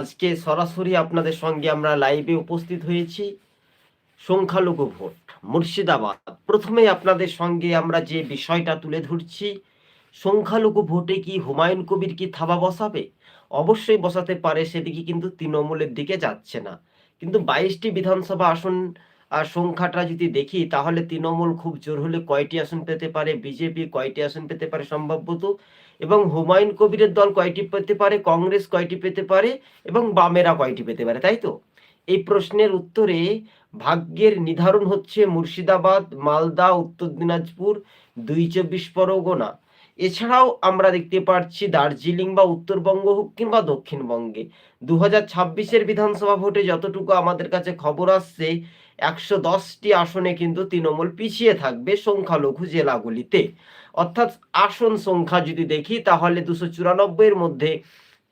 আজকে সরাসরি আপনাদের সঙ্গে আমরা লাইভে উপস্থিত হয়েছি। সংখ্যালঘু ভোট, মুর্শিদাবাদ। প্রথমে আপনাদের সঙ্গে আমরা যে বিষয়টা তুলে ধরছি, সংখ্যালঘু ভোটে কি হুমায়ুন কবির কি থাবা বসাবে? অবশ্যই বসাতে পারে, সেদিকে কিন্তু তৃণমূলের দিকে যাচ্ছে না। কিন্তু বাইশটি বিধানসভা আসন আর সংখ্যাটা যদি দেখি, তাহলে তৃণমূল খুব জোর হলে কয়টি আসন পেতে পারে? বিজেপি কয়টি আসন পেতে পারে সম্ভবত? এবং হুমায়ুন কবিরের দল কয়টি পেতে পারে? কংগ্রেস কয়টি পেতে পারে? এবং বামেরা কয়টি পেতে পারে, তাই তো? এই প্রশ্নের উত্তরে ভাগ্যের নির্ধারণ হচ্ছে মুর্শিদাবাদ, মালদা, উত্তর দিনাজপুর, দুই চব্বিশ পরগনা। এছাড়াও আমরা দেখতে পাচ্ছি দার্জিলিং বা উত্তরবঙ্গ হোক কিংবা দক্ষিণবঙ্গে। দু হাজার ছাব্বিশের বিধানসভা ভোটে যতটুকু আমাদের কাছে খবর আসছে একশো দশটি আসনে কিন্তু তৃণমূল পিছিয়ে থাকবে সংখ্যালঘু জেলাগুলিতে। অর্থাৎ আসন সংখ্যা যদি দেখি, তাহলে দুশো চুরানব্বইয়ের মধ্যে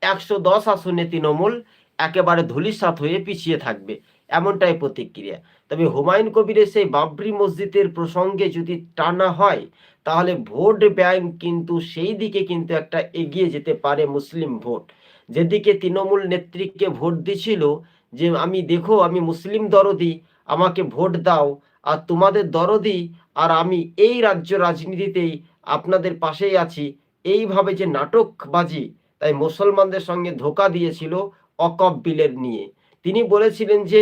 একশো দশ আসনে তৃণমূল একেবারে ধূলিসাৎ হয়ে পিছিয়ে থাকবে, এমনটাই প্রতিক্রিয়া। তবে হুমায়ুন কবিরের সেই বাবরি মসজিদের প্রসঙ্গে যদি টানা হয়, তাহলে ভোট ব্যাংক কিন্তু সেই দিকে কিন্তু একটা এগিয়ে যেতে পারে মুসলিম ভোট। যেদিকে তৃণমূল নেত্রীকে ভোট দিছিল, যে আমি দেখো, আমি মুসলিম দরদি আমাকে ভোট দাও আর তোমাদের দরদি আর আমি এই রাজ্য রাজনীতিতেই আপনাদের পাশেই আছি। এইভাবে যে নাটকবাজি তাই মুসলমানদের সঙ্গে ধোকা দিয়েছিল অকপ বিলের নিয়ে। তিনি বলেছিলেন যে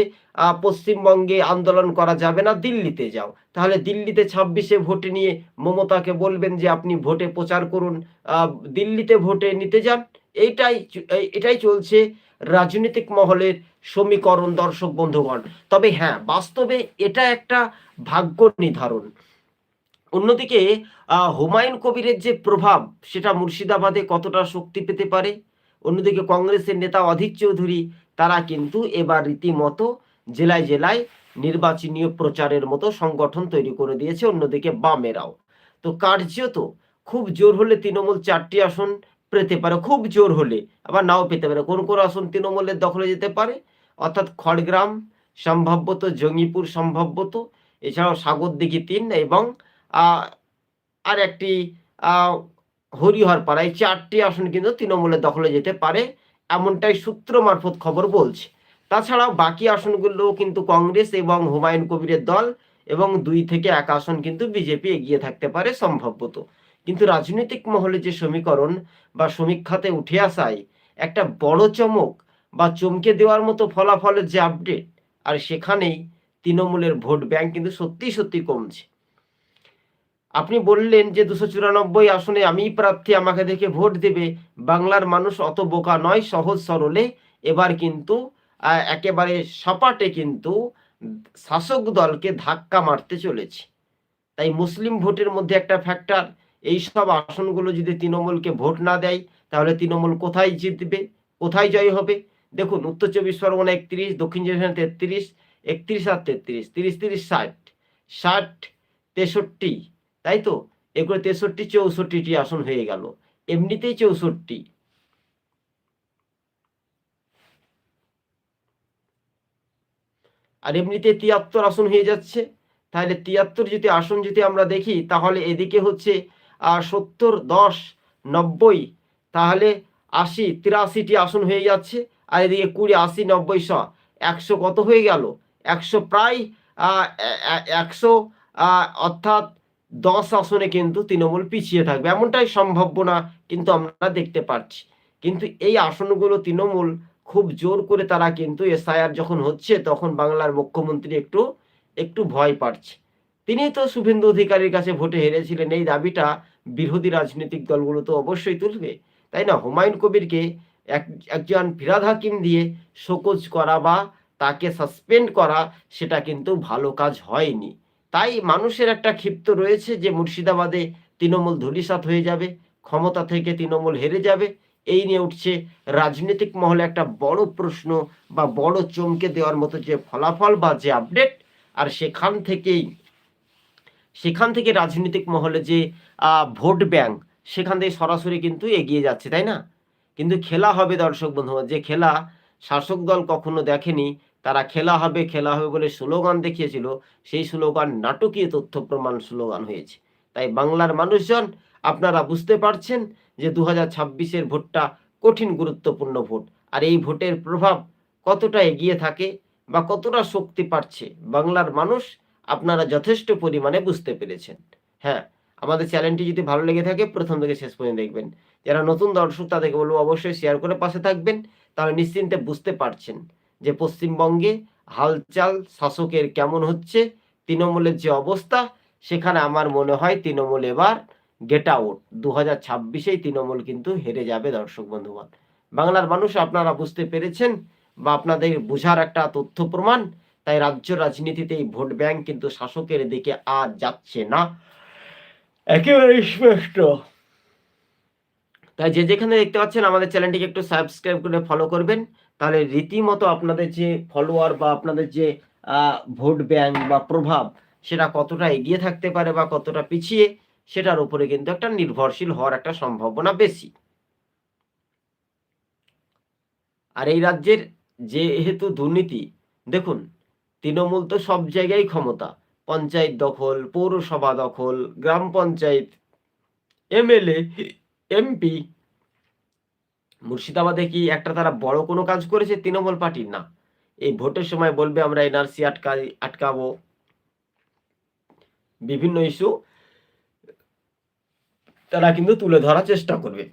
পশ্চিমবঙ্গে আন্দোলন করা যাবে না, দিল্লিতে যাও। তাহলে দিল্লিতে ছাব্বিশে ভোটে নিয়ে মমতাকে বলবেন যে, আপনি ভোটে প্রচার করুন। দিল্লিতে ভোটে নিতে যান। এইটাই এটাই চলছে। রাজনৈতিক মহলের সমীকরণ দর্শক বন্ধুগণ। তবে হ্যাঁ বাস্তবে এটা একটা ভাগ্য নির্ধারণ। অন্যদিকে হুমায়ুন কবিরের যে প্রভাব, সেটা মুর্শিদাবাদে কতটা শক্তি পেতে পারে? অন্যদিকে, কংগ্রেসের নেতা অধীর চৌধুরী, তারা কিন্তু এবার রীতিমতো জেলায় জেলায় নির্বাচনীয় প্রচারের মতো সংগঠন তৈরি করে দিয়েছে, অন্যদিকে বামেরাও। তো কার্যত খুব জোর হলে তৃণমূল চারটি আসন পেতে পারে খুব জোর হলে। আবার নাও পেতে পারে। কোন কোন আসন তৃণমূলের দখলে যেতে পারে। অর্থাৎ খড়গ্রাম সম্ভবত জঙ্গিপুর সম্ভবত এছাড়াও সাগরদিঘি তিন এবং আর একটি আহ, হরিহরপাড়া। এই চারটি আসন কিন্তু তৃণমূলের দখলে যেতে পারে এমনটাই সূত্র মারফত খবর বলছে। তাছাড়াও বাকি আসনগুলো কিন্তু কংগ্রেস এবং হুমায়ুন কবিরের দল এবং দুই থেকে এক আসন কিন্তু বিজেপি এগিয়ে থাকতে পারে সম্ভবত। কিন্তু রাজনৈতিক মহলে যে সমীকরণ বা সমীক্ষাতে উঠে আসায় একটা বড় চমক বা চমকে দেওয়ার মতো ফলাফলের যে আপডেট আর সেখানেই তৃণমূলের ভোট ব্যাংক কিন্তু সত্যি সত্যি কমছে। আপনি বললেন যে দুশো চুরানব্বই আসনে আমি প্রার্থী, আমাকে দেখে ভোট দেবে, বাংলার মানুষ অত বোকা নয়, সহজ সরলে। এবার কিন্তু একেবারে সপাটে কিন্তু শাসক দলকে ধাক্কা মারতে চলেছে। তাই মুসলিম ভোটের মধ্যে একটা ফ্যাক্টর এই সব আসনগুলো যদি তৃণমূলকে ভোট না দেয়, তাহলে তৃণমূল কোথায় জিতবে? কোথায় জয় হবে? দেখুন, উত্তর চব্বিশ পরগনা একত্রিশ, দক্ষিণ চব্বিশ তেত্রিশ, একত্রিশ আর তেত্রিশ, তিরিশ তিরিশ, ষাট ষাট, তেষট্টি, তাই তো? এগুলো তেষট্টি, চৌষট্টিটি আসন হয়ে গেল। এমনিতেই চৌষট্টি। আর এমনিতে তিয়াত্তর আসন হয়ে যাচ্ছে। তাহলে তিয়াত্তর যদি আসন যদি আমরা দেখি, তাহলে এদিকে হচ্ছে সত্তর, দশ, নব্বই, তাহলে আশি, তিরাশিটি আসন হয়ে যাচ্ছে। আর এদিকে কুড়ি, আশি, নব্বই, শ, একশো কত হয়ে গেল? একশো প্রায় একশো অর্থাৎ দশ আসনে কিন্তু তৃণমূল পিছিয়ে থাকবে। এমনটাই সম্ভাবনা কিন্তু আমরা দেখতে পাচ্ছি কিন্তু এই আসনগুলো তৃণমূল খুব জোর করে তারা কিন্তু এসআইআর যখন হচ্ছে, তখন বাংলার মুখ্যমন্ত্রী একটু একটু ভয় পাচ্ছে। তিনি তো শুভেন্দু অধিকারীর কাছে ভোটে হেরেছিলেন। এই দাবিটা বিরোধী রাজনৈতিক দলগুলো তো অবশ্যই তুলবে। তাই না? হুমায়ুন কবিরকে এক, একজন ফিরাদ হাকিম দিয়ে শোকজ করা বা তাকে সাসপেন্ড করা, সেটা কিন্তু ভালো কাজ হয়নি। তাই মানুষের একটা ক্ষিপ্ত রয়েছে যে মুর্শিদাবাদে তৃণমূল ধূলিসাৎ হয়ে যাবে, ক্ষমতা থেকে তৃণমূল হেরে যাবে। এই নিয়ে উঠছে রাজনৈতিক মহলে একটা বড় প্রশ্ন বা বড় চমকে দেওয়ার মতো যে ফলাফল বা যে আপডেট, আর সেখান থেকেই সেখান থেকে রাজনৈতিক মহলে যে ভোট ব্যাংক, সেখান থেকে সরাসরি কিন্তু এগিয়ে যাচ্ছে, তাই না? কিন্তু খেলা হবে দর্শক বন্ধু যে খেলা শাসক দল কখনো দেখেনি, তারা খেলা হবে খেলা হবে বলে স্লোগান দেখিয়েছিল, সেই স্লোগান নাটকীয় তথ্য প্রমাণ স্লোগান হয়েছে। তাই বাংলার মানুষজন, আপনারা বুঝতে পারছেন যে দু হাজার ভোটটা কঠিন, গুরুত্বপূর্ণ ভোট। আর এই ভোটের প্রভাব কতটা এগিয়ে থাকে বা কতটা শক্তি পাচ্ছে বাংলার মানুষ আপনারা যথেষ্ট পরিমাণে বুঝতে পেরেছেন। হ্যাঁ আমাদের চ্যানেলটি যদি ভালো লেগে থাকে, প্রথম থেকে শেষ পর্যন্ত দেখবেন। যারা নতুন দর্শক, তাদেরকে বলব অবশ্যই শেয়ার করে পাশে থাকবেন। তাহলে নিশ্চিন্তে বুঝতে পারছেন যে পশ্চিমবঙ্গে হালচাল, শাসকের কেমন হচ্ছে, তৃণমূলের যে অবস্থা, সেখানে আমার মনে হয় তৃণমূল এবার গেট আউট দু হাজার ছাব্বিশেই তৃণমূল কিন্তু হেরে যাবে, দর্শক বন্ধুগণ বাংলার মানুষ, আপনারা বুঝতে পেরেছেন বা আপনাদের বোঝার একটা তথ্য প্রমাণ তাই রাজ্য রাজনীতিতে এই ভোট ব্যাংক কিন্তু শাসকের দিকে আর যাচ্ছে না। একেবারে স্পষ্ট। তাই যে যেখানে দেখতে পাচ্ছেন আমাদের চ্যানেলটিকে একটু সাবস্ক্রাইব করে ফলো করবেন। তাহলে রীতিমতো আপনাদের যে ফলোয়ার বা আপনাদের যে ভোট ব্যাংক বা প্রভাব, সেটা কতটা এগিয়ে থাকতে পারে বা কতটা পিছিয়ে, সেটার উপরে কিন্তু একটা নির্ভরশীল হওয়ার একটা সম্ভাবনা বেশি। আর এই রাজ্যের যেহেতু দুর্নীতি, দেখুন তৃণমূল তো সব জায়গায় ক্ষমতা। পঞ্চায়েত দখল পৌরসভা দখল গ্রাম পঞ্চায়েত এমএলএ এমপি। মুর্শিদাবাদে কি একটা তারা বড় কোনো কাজ করেছে তৃণমূল পার্টির? না। এই ভোটের সময় বলবে আমরা এনআরসি আটকা আটকাবো। বিভিন্ন ইস্যু তারা কিন্তু তুলে ধরার চেষ্টা করবে।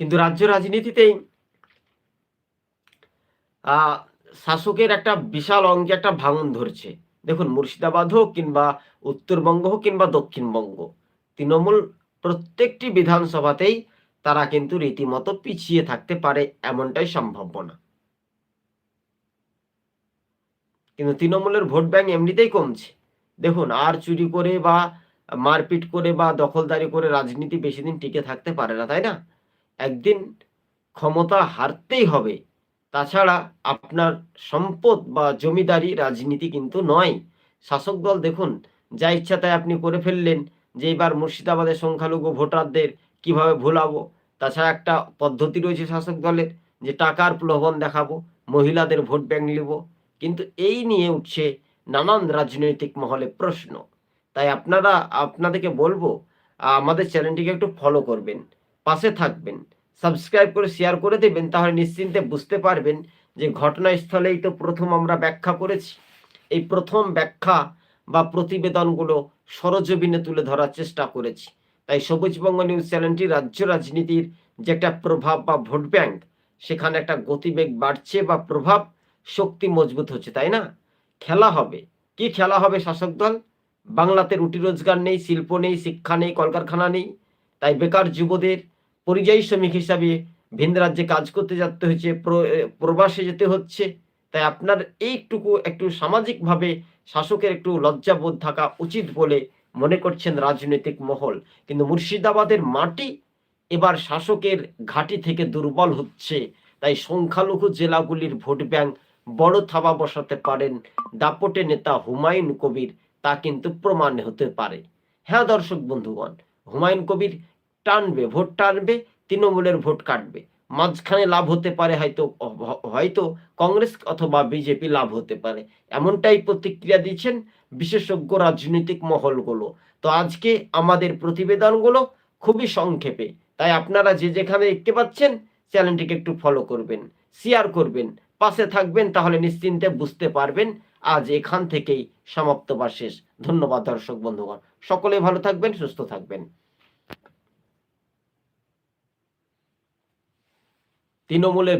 কিন্তু রাজ্য রাজনীতিতেই আহ, শাসকের একটা বিশাল অঙ্কে একটা ভাঙন ধরছে। দেখুন, মুর্শিদাবাদ হোক কিংবা উত্তরবঙ্গ হোক কিংবা দক্ষিণবঙ্গ, তৃণমূল প্রত্যেকটি বিধানসভাতেই তারা কিন্তু রীতিমতো পিছিয়ে থাকতে পারে এমনটাই সম্ভাবনা। কিন্তু তৃণমূলের ভোট ব্যাংক এমনিতেই কমছে। দেখুন, আর চুরি করে বা মারপিট করে বা দখলদারি করে রাজনীতি বেশি দিন টিকে থাকতে পারে না, তাই না? একদিন ক্ষমতা হারতেই হবে। তাছাড়া আপনার সম্পদ বা জমিদারি রাজনীতি কিন্তু নয়। শাসক দল দেখুন, যা ইচ্ছা তাই আপনি করে ফেললেন যে এবার মুর্শিদাবাদের সংখ্যালঘু ভোটারদের কীভাবে ভোলাবো। তাছাড়া একটা পদ্ধতি রয়েছে শাসক দলের, যে টাকার প্রলোভন দেখাবো, মহিলাদের ভোট ব্যাংক নিব। কিন্তু এই নিয়ে উঠছে নানান রাজনৈতিক মহলে প্রশ্ন। তাই আপনারা, আপনাদেরকে বলব, আমাদের চ্যানেলটিকে একটু ফলো করবেন, পাশে থাকবেন। সাবস্ক্রাইব করে শেয়ার করে দেবেন, তাহলে নিশ্চিন্তে বুঝতে পারবেন যে ঘটনাস্থলেই তো প্রথম আমরা ব্যাখ্যা করেছি। এই প্রথম ব্যাখ্যা বা প্রতিবেদনগুলো সরজমিনে তুলে ধরার চেষ্টা করেছি। তাই সবুজবঙ্গ নিউজ চ্যানেলটি রাজ্য রাজনীতির যে একটা প্রভাব বা ভোট ব্যাংক, সেখানে একটা গতিবেগ বাড়ছে বা প্রভাব শক্তি মজবুত হচ্ছে, তাই না? খেলা হবে। কি খেলা হবে শাসক দল? বাংলাতে রুটি রোজগার নেই, শিল্প নেই, শিক্ষা নেই, কলকারখানা নেই। তাই বেকার যুবদের পরিযায়ী শ্রমিক হিসাবে ভিন রাজ্যে কাজ করতে যেতে হচ্ছে প্র- প্রবাসে যেতে হচ্ছে। তাই আপনার এইটুকু একটু সামাজিকভাবে শাসকের একটু লজ্জাবোধ থাকা উচিত বলে মনে করছেন রাজনৈতিক মহল। কিন্তু মুর্শিদাবাদের মাটি এবার শাসকের ঘাঁটি থেকে দুর্বল হচ্ছে। তাই সংখ্যালঘু জেলাগুলির ভোট ব্যাংক বড় থাবা বসাতে পারেন দাপটে নেতা হুমায়ুন কবির, তা কিন্তু প্রমাণ হতে পারে। হ্যাঁ দর্শক বন্ধুগণ, হুমায়ুন কবির টানবে, ভোট টানবে, তৃণমূলের ভোট কাটবে। মাঝখানে লাভ হতে পারে হয়তো হয়তো কংগ্রেস অথবা বিজেপি লাভ হতে পারে। এমনটাই প্রতিক্রিয়া দিচ্ছেন বিশেষজ্ঞ রাজনৈতিক মহলগুলো। তো আজকে আমাদের প্রতিবেদনগুলো খুবই সংক্ষেপে। তাই আপনারা যে যেখানে দেখতে পাচ্ছেন, চ্যানেলটিকে একটু ফলো করবেন শেয়ার করবেন, পাশে থাকবেন, তাহলে নিশ্চিন্তে বুঝতে পারবেন আজ এখান থেকেই সমাপ্ত বা শেষ। ধন্যবাদ দর্শক বন্ধুগণ। সকলে ভালো থাকবেন, সুস্থ থাকবেন। তৃণমূলের